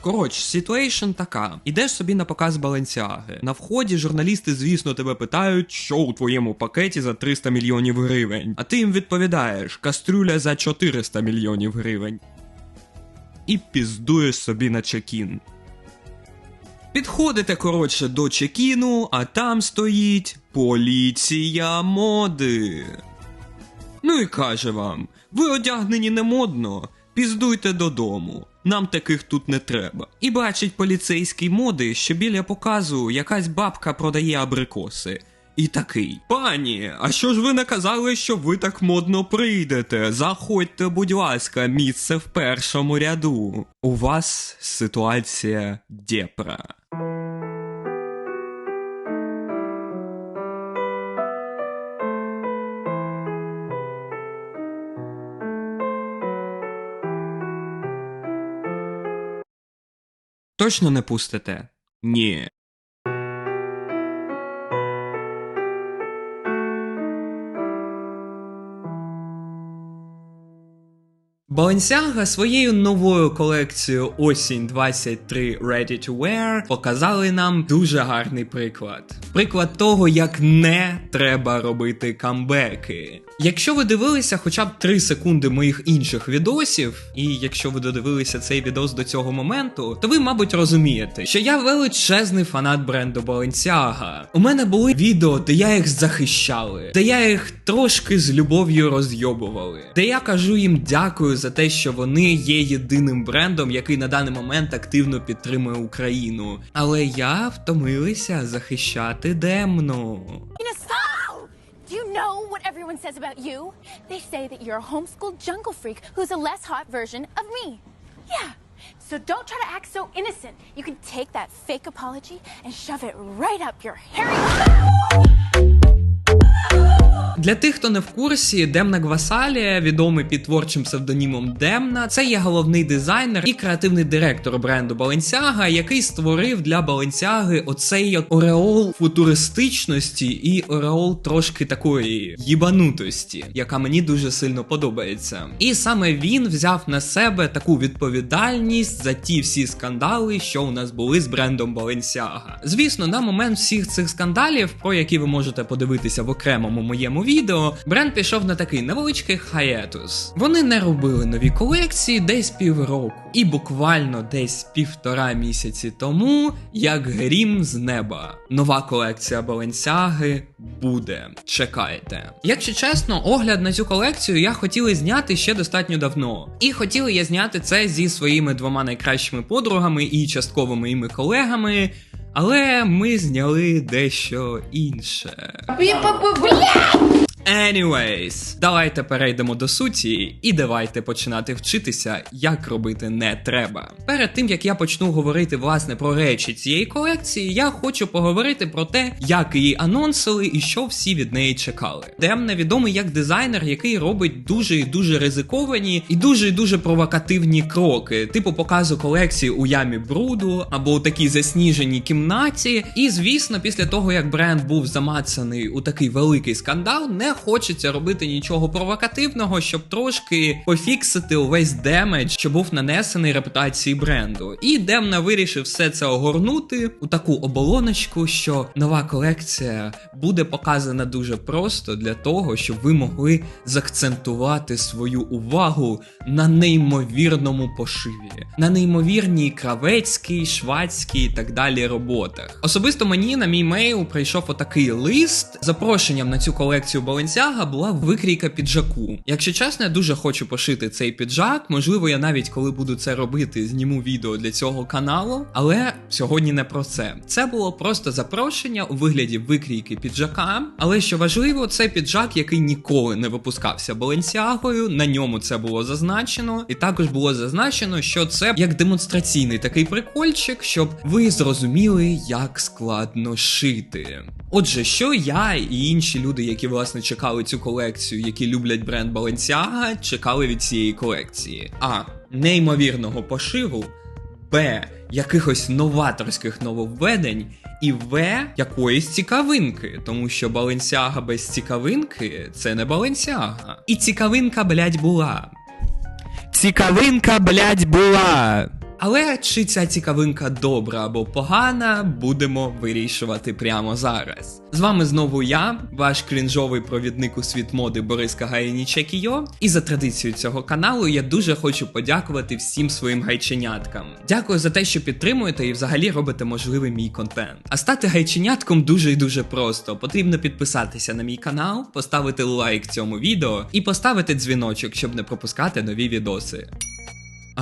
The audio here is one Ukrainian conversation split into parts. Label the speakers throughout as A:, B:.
A: Коротше, ситуейшн така. Ідеш собі на показ Баленсіаги. На вході журналісти, звісно, тебе питають, що у твоєму пакеті за 300 мільйонів гривень. А ти їм відповідаєш, кастрюля за 400 мільйонів гривень. І піздуєш собі на чекін. Підходите, коротше, до чекіну, а там стоїть поліція моди. Ну і каже вам: ви одягнені не модно, піздуйте додому. Нам таких тут не треба. І бачить поліцейський моди, що біля показу якась бабка продає абрикоси. І такий: Пані, а що ж ви наказали, що ви так модно прийдете? Заходьте, будь ласка, місце в першому ряду. У вас ситуація Дєпра. Точно не пустите? Ні. Balenciaga своєю новою колекцією осінь 23 Ready to Wear показали нам дуже гарний приклад. Приклад того, як не треба робити камбеки. Якщо ви дивилися хоча б 3 секунди моїх інших відосів, і якщо ви додивилися цей відос до цього моменту, то ви, мабуть, розумієте, що я величезний фанат бренду Balenciaga. У мене були відео, де я їх захищали, де я їх трошки з любов'ю розйобували, де я кажу їм дякую за те, що вони є єдиним брендом, який на даний момент активно підтримує Україну. Але я втомилася захищати демну.
B: Do you know what everyone says about you? They say that you're a homeschooled jungle freak who's a less hot version of me. Yeah. So don't try to act so innocent. You can take that fake apology and shove it right up your hairy.
A: Для тих, хто не в курсі, Демна Гвасалія, відомий під творчим псевдонімом Демна, це є головний дизайнер і креативний директор бренду Balenciaga, який створив для Balenciaga оцей ореол футуристичності і ореол трошки такої їбанутості, яка мені дуже сильно подобається. І саме він взяв на себе таку відповідальність за ті всі скандали, що у нас були з брендом Balenciaga. Звісно, на момент всіх цих скандалів, про які ви можете подивитися в окремому моєму відео, бренд пішов на такий невеличкий хаєтус. Вони не робили нові колекції десь півроку, і буквально десь півтора місяці тому, як грім з неба, нова колекція Balenciaga буде. Чекайте. Якщо чесно, огляд на цю колекцію я хотіли зняти ще достатньо давно. І хотіли я зняти це зі своїми двома найкращими подругами і частково моїми колегами. Але ми зняли дещо інше. Anyways, давайте перейдемо до суті, і давайте починати вчитися, як робити не треба. Перед тим як я почну говорити власне про речі цієї колекції, я хочу поговорити про те, як її анонсили і що всі від неї чекали. Демна відомий як дизайнер, який робить дуже і дуже ризиковані і дуже і дуже провокативні кроки, типу показу колекції у ямі бруду або у такій засніженій кімнаті. І звісно, після того як бренд був замацаний у такий великий скандал, не хочеться робити нічого провокативного, щоб трошки пофіксити увесь демедж, що був нанесений репутації бренду. І Демна вирішив все це огорнути у таку оболоночку, що нова колекція буде показана дуже просто для того, щоб ви могли заакцентувати свою увагу на неймовірному пошиві, на неймовірній кравецькій, швадській і так далі роботах. Особисто мені на мій мейл прийшов отакий лист з запрошенням на цю колекцію Balenciaga була викрійка піджаку. Якщо чесно, я дуже хочу пошити цей піджак. Можливо, я навіть коли буду це робити, зніму відео для цього каналу. Але сьогодні не про це. Це було просто запрошення у вигляді викрійки піджака. Але що важливо, це піджак, який ніколи не випускався Баленсіагою. На ньому це було зазначено, і також було зазначено, що це як демонстраційний такий прикольчик, щоб ви зрозуміли, як складно шити. Отже, що я і інші люди, які власне чекали цю колекцію, які люблять бренд Balenciaga, чекали від цієї колекції. А. Неймовірного пошиву, Б. Якихось новаторських нововведень, і В. Якоїсь цікавинки, тому що Balenciaga без цікавинки це не Balenciaga. І цікавинка, блядь, була. Цікавинка, блядь, була. Але чи ця цікавинка добра або погана, будемо вирішувати прямо зараз. З вами знову я, ваш крінжовий провідник у світ моди Борис Кагаєнічекіо. І за традицією цього каналу я дуже хочу подякувати всім своїм гайченяткам. Дякую за те, що підтримуєте і взагалі робите можливий мій контент. А стати гайченятком дуже і дуже просто. Потрібно підписатися на мій канал, поставити лайк цьому відео і поставити дзвіночок, щоб не пропускати нові відоси.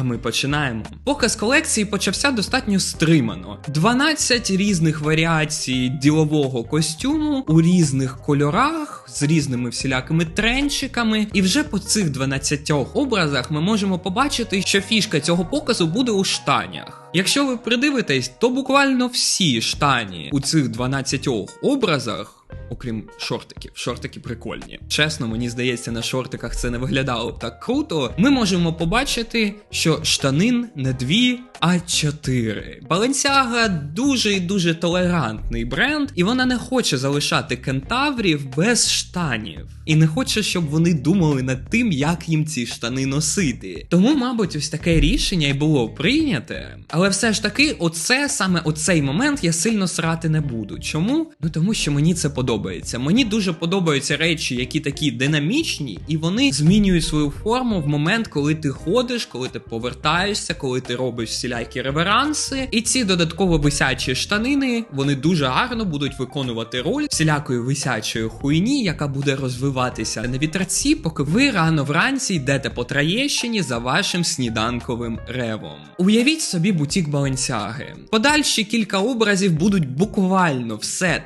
A: А ми починаємо. Показ колекції почався достатньо стримано. 12 різних варіацій ділового костюму у різних кольорах з різними всілякими тренчиками. І вже по цих 12 образах ми можемо побачити, що фішка цього показу буде у штанях. Якщо ви придивитесь, то буквально всі штані у цих 12 образах. Окрім шортиків, шортики прикольні. Чесно, мені здається, на шортиках це не виглядало так круто. Ми можемо побачити, що штанин не дві, а чотири. Balenciaga дуже і дуже толерантний бренд, і вона не хоче залишати кентаврів без штанів. І не хоче, щоб вони думали над тим, як їм ці штани носити. Тому, мабуть, ось таке рішення і було прийняте. Але все ж таки, оце саме оцей момент я сильно срати не буду. Чому? Ну тому що мені це подобається. Мені дуже подобаються речі, які такі динамічні, і вони змінюють свою форму в момент, коли ти ходиш, коли ти повертаєшся, коли ти робиш всілякі реверанси. І ці додатково висячі штанини вони дуже гарно будуть виконувати роль всілякої висячої хуйні, яка буде розвиватися на вітерці, поки ви рано вранці йдете по Троєщині за вашим сніданковим ревом. Уявіть собі бутік Баленсяги. Подальші кілька образів будуть буквально все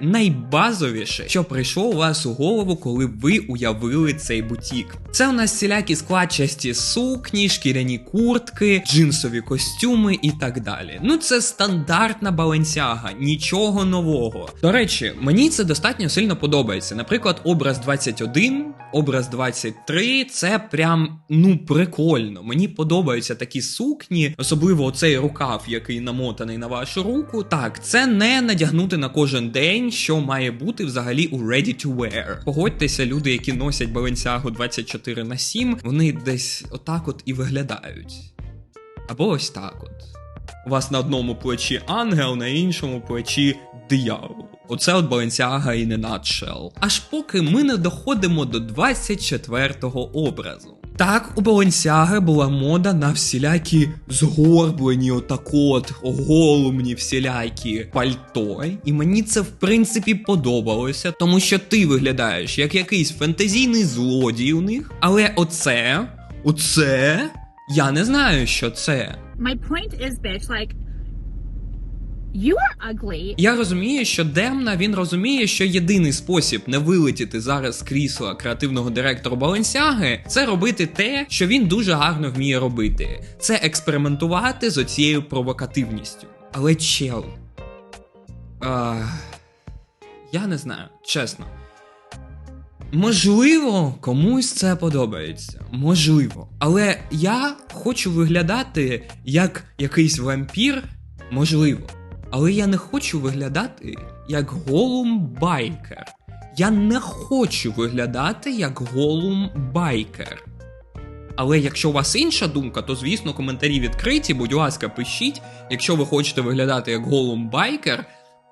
A: найбазовіше, що прийшло у вас у голову, коли ви уявили цей бутік. Це у нас всілякі складчасті сукні, шкіряні куртки, джинсові костюми і так далі. Ну це стандартна баленсяга, нічого нового. До речі, мені це достатньо сильно подобається. Наприклад, образ 21, образ 23 це прям ну прикольно. Мені подобаються такі сукні, особливо оцей рукав, який намотаний на вашу руку. Так, це не надягнути на кожен день, що має бути взагалі у ready to wear. Погодьтеся, люди, які носять Balenciaga 24 на 7, вони десь отак от і виглядають. Або ось так от. У вас на одному плечі ангел, на іншому плечі диявол. Оце от Balenciaga і не nutshell. Аж поки ми не доходимо до 24-го образу. Так, у Balenciaga була мода на всілякі згорблені, отак от, голумні всілякі пальто. І мені це в принципі подобалося, тому що ти виглядаєш як якийсь фентезійний злодій у них. Але оце, оце, я не знаю, що це.
C: My point is, bitch, like,
A: Я розумію, що Демна він розуміє, що єдиний спосіб не вилетіти зараз з крісла креативного директора Баленсяги це робити те, що він дуже гарно вміє робити. Це експериментувати з оцією провокативністю. Але чел. А, я не знаю, чесно. Можливо, комусь це подобається. Можливо. Але я хочу виглядати як якийсь вампір, можливо. Але я не хочу виглядати як голум байкер. Я не хочу виглядати як голум байкер. Але якщо у вас інша думка, то звісно коментарі відкриті, будь ласка, пишіть. Якщо ви хочете виглядати як голум байкер,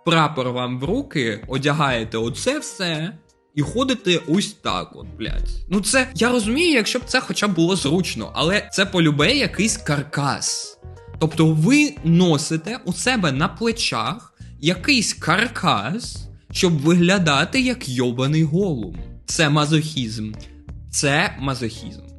A: прапор вам в руки, одягаєте оце все. І ходите ось так, от, блядь. Ну це я розумію, якщо б це хоча б було зручно, але це полюбе якийсь каркас. Тобто ви носите у себе на плечах якийсь каркас, щоб виглядати як йобаний голум. Це мазохізм. Це мазохізм.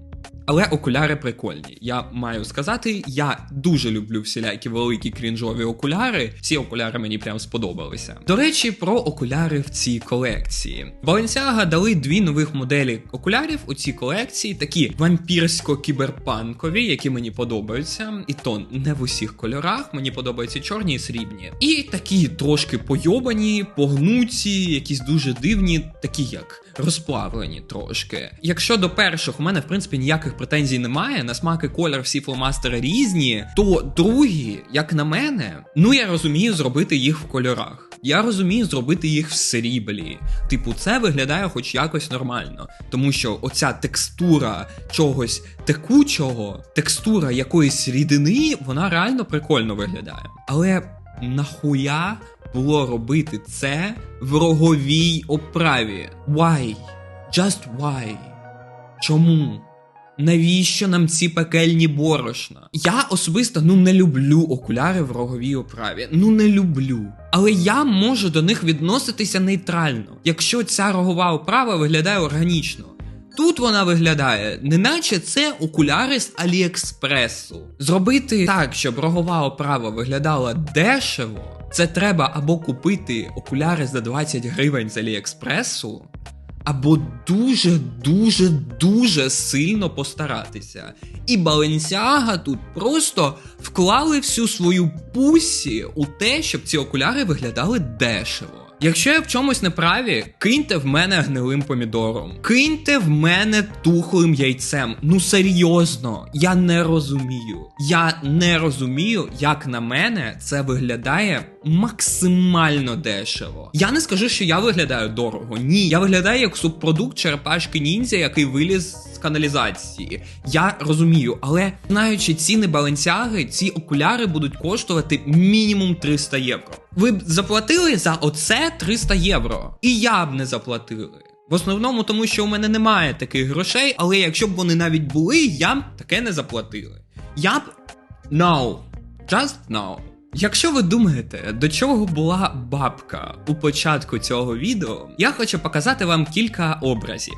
A: Але окуляри прикольні. Я маю сказати, я дуже люблю всілякі великі крінжові окуляри. Ці окуляри мені прям сподобалися. До речі, про окуляри в цій колекції. Balenciaga дали дві нових моделі окулярів у цій колекції, такі вампірсько-кіберпанкові, які мені подобаються. І то не в усіх кольорах. Мені подобаються чорні і срібні. І такі трошки пойобані, погнуті, якісь дуже дивні, такі як розплавлені трошки. Якщо до перших у мене в принципі ніяких претензій немає, на смак і колір всі фломастери різні, то другі, як на мене, ну я розумію зробити їх в кольорах. Я розумію зробити їх в сріблі. Типу, це виглядає хоч якось нормально, тому що оця текстура чогось текучого, текстура якоїсь рідини, вона реально прикольно виглядає. Але нахуя було робити це в роговій оправі? Why? Just why? Чому? Навіщо нам ці пекельні борошна? Я особисто ну не люблю окуляри в роговій оправі. Ну не люблю. Але я можу до них відноситися нейтрально, якщо ця рогова оправа виглядає органічно. Тут вона виглядає, неначе це окуляри з Аліекспресу. Зробити так, щоб рогова оправа виглядала дешево, це треба або купити окуляри за 20 гривень з Аліекспресу, або дуже, дуже, сильно постаратися. І Balenciaga тут просто вклали всю свою пусі у те, щоб ці окуляри виглядали дешево. Якщо я в чомусь не праві, киньте в мене гнилим помідором, киньте в мене тухлим яйцем. Ну серйозно, я не розумію. Я не розумію, як на мене це виглядає максимально дешево. Я не скажу, що я виглядаю дорого. Ні, я виглядаю як субпродукт черепашки ніндзя, який виліз з каналізації. Я розумію, але знаючи ціни Баленсяги, ці окуляри будуть коштувати мінімум 300 євро. Ви б заплатили за оце 300 євро, і я б не заплатили. В основному, тому що у мене немає таких грошей, але якщо б вони навіть були, я б таке не заплатили. Я б no. Just no. Якщо ви думаєте, до чого була бабка у початку цього відео, я хочу показати вам кілька образів.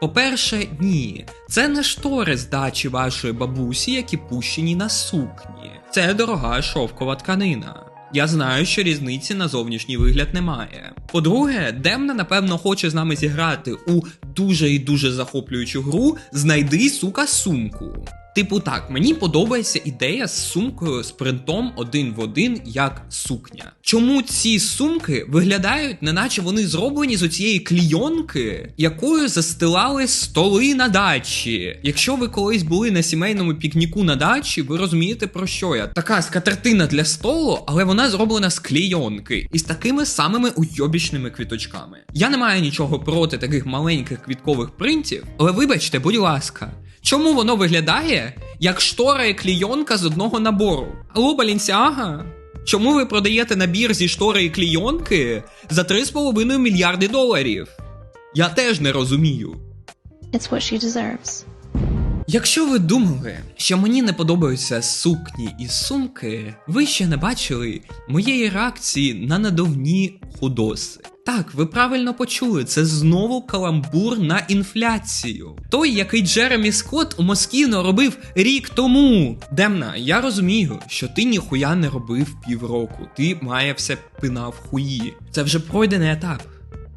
A: По-перше, ні, це не штори з дачі вашої бабусі, які пущені на сукні. Це дорога шовкова тканина. Я знаю, що різниці на зовнішній вигляд немає. По-друге, Демна, напевно, хоче з нами зіграти у дуже і дуже захоплюючу гру Знайди сука сумку. Типу так, мені подобається ідея з сумкою з принтом один в один як сукня. Чому ці сумки виглядають, неначе вони зроблені з оцієї клійонки, якою застилали столи на дачі? Якщо ви колись були на сімейному пікніку на дачі, ви розумієте про що я? Така скатертина для столу, але вона зроблена з клійонки і з такими самими уйобічними квіточками. Я не маю нічого проти таких маленьких квіткових принтів, але вибачте, будь ласка. Чому воно виглядає як штора і клійонка з одного набору? Алло, Балінсіага? Чому ви продаєте набір зі штори і клійонки за 3,5 мільярди доларів? Я теж не розумію.
D: It's what she deserves.
A: Якщо ви думали, що мені не подобаються сукні і сумки, ви ще не бачили моєї реакції на надовні худоси. Так, ви правильно почули, це знову каламбур на інфляцію. Той, який Джеремі Скотт у Москіно робив рік тому. Демна, я розумію, що ти ніхуя не робив півроку. Ти має все пинав хуї. Це вже пройдений етап.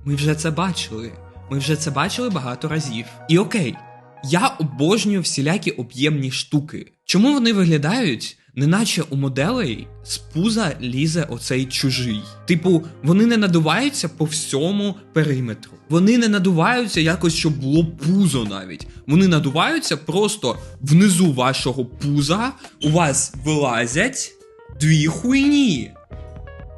A: Ми вже це бачили. Ми вже це бачили багато разів. І окей, я обожнюю всілякі об'ємні штуки. Чому вони виглядають, неначе у моделей з пуза лізе оцей чужий? Типу, вони не надуваються по всьому периметру. Вони не надуваються якось, щоб було пузо навіть. Вони надуваються просто внизу вашого пуза. У вас вилазять дві хуйні.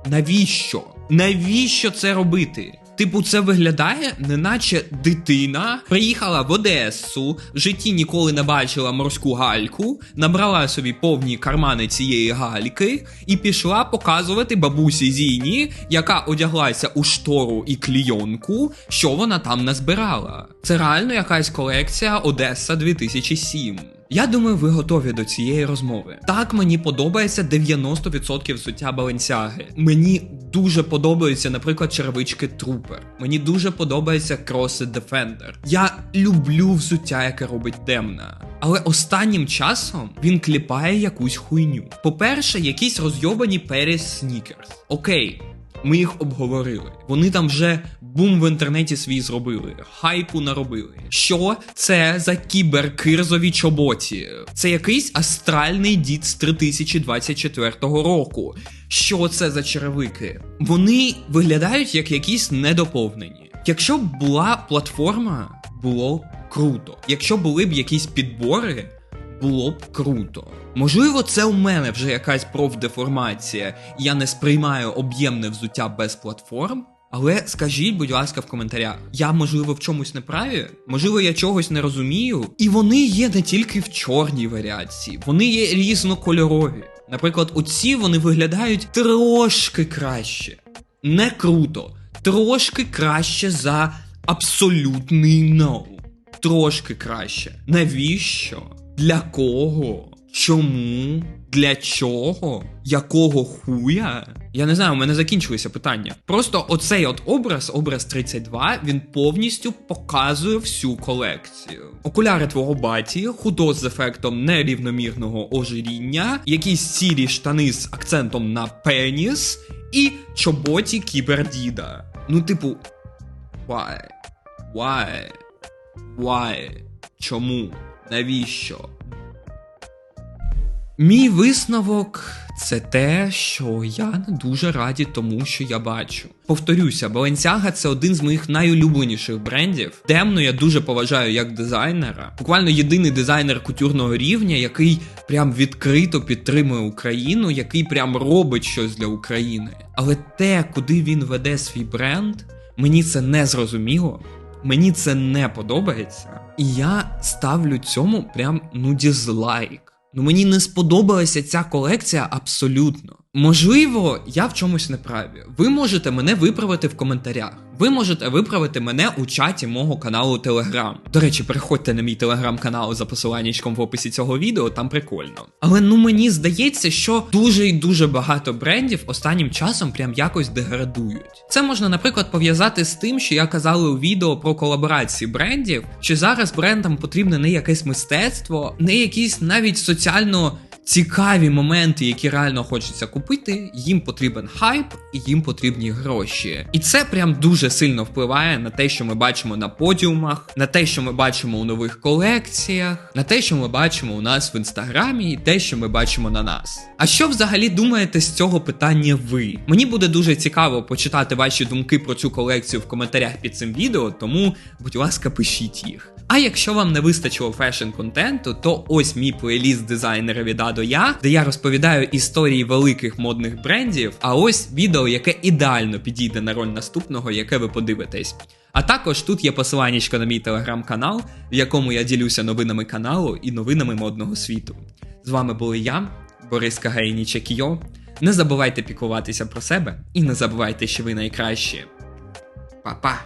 A: Навіщо? Навіщо це робити? Типу, це виглядає, неначе дитина приїхала в Одесу, в житті ніколи не бачила морську гальку, набрала собі повні кармани цієї гальки і пішла показувати бабусі Зіні, яка одяглася у штору і клійонку, що вона там назбирала. Це реально якась колекція Одеса 2007. Я думаю, ви готові до цієї розмови. Так мені подобається 90% взуття Баленсяги. Мені дуже подобаються, наприклад, черевички Трупер. Мені дуже подобається кроси Defender. Я люблю взуття, яке робить Демна. Але останнім часом він кліпає якусь хуйню. По-перше, якісь розйобані Paris Sneakers. Окей. Ми їх обговорили. Вони там вже бум в інтернеті свій зробили, хайпу наробили. Що це за кіберкирзові чоботі? Це якийсь астральний дід з 3024 року. Що це за черевики? Вони виглядають як якісь недоповнені. Якщо б була платформа, було круто. Якщо були б якісь підбори, було б круто. Можливо, це у мене вже якась профдеформація, і я не сприймаю об'ємне взуття без платформ. Але скажіть, будь ласка, в коментарях, я можливо в чомусь не праві, можливо, я чогось не розумію. І вони є не тільки в чорній варіації, вони є різнокольорові. Наприклад, оці вони виглядають трошки краще. Не круто, трошки краще за абсолютний ноу. Трошки краще. Навіщо? Для кого? Чому? Для чого? Якого хуя? Я не знаю, у мене закінчилися питання. Просто оцей от образ, образ 32, він повністю показує всю колекцію. Окуляри твого баті, худос з ефектом нерівномірного ожиріння, якісь сірі штани з акцентом на пеніс і чоботі кібердіда. Ну, типу, why? Why? Why? Чому? Навіщо? Мій висновок це те, що я не дуже раді тому, що я бачу. Повторюся, Balenciaga – це один з моїх найулюбленіших брендів. Темно я дуже поважаю як дизайнера. Буквально єдиний дизайнер кутюрного рівня, який прям відкрито підтримує Україну, який прям робить щось для України. Але те, куди він веде свій бренд, мені це не зрозуміло. Мені це не подобається, і я ставлю цьому прям ну дізлайк. Ну мені не сподобалася ця колекція абсолютно. Можливо, я в чомусь не праві. Ви можете мене виправити в коментарях. Ви можете виправити мене у чаті мого каналу Telegram. До речі, переходьте на мій телеграм-канал за посиланнячком в описі цього відео, там прикольно. Але ну мені здається, що дуже і дуже багато брендів останнім часом прям якось деградують. Це можна, наприклад, пов'язати з тим, що я казали у відео про колаборації брендів, що зараз брендам потрібне не якесь мистецтво, не якісь навіть соціально цікаві моменти, які реально хочеться купити, їм потрібен хайп і їм потрібні гроші. І це прям дуже сильно впливає на те, що ми бачимо на подіумах, на те, що ми бачимо у нових колекціях, на те, що ми бачимо у нас в інстаграмі, і те, що ми бачимо на нас. А що взагалі думаєте з цього питання ви? Мені буде дуже цікаво почитати ваші думки про цю колекцію в коментарях під цим відео, тому, будь ласка, пишіть їх. А якщо вам не вистачило фешн контенту, то ось мій плейліст дизайнера від А до Я, де я розповідаю історії великих модних брендів. А ось відео, яке ідеально підійде на роль наступного, яке ви подивитесь. А також тут є посиланнячко на мій телеграм-канал, в якому я ділюся новинами каналу і новинами модного світу. З вами були я, Борис Кагайніча Кіо. Не забувайте піклуватися про себе і не забувайте, що ви найкращі. Па-па!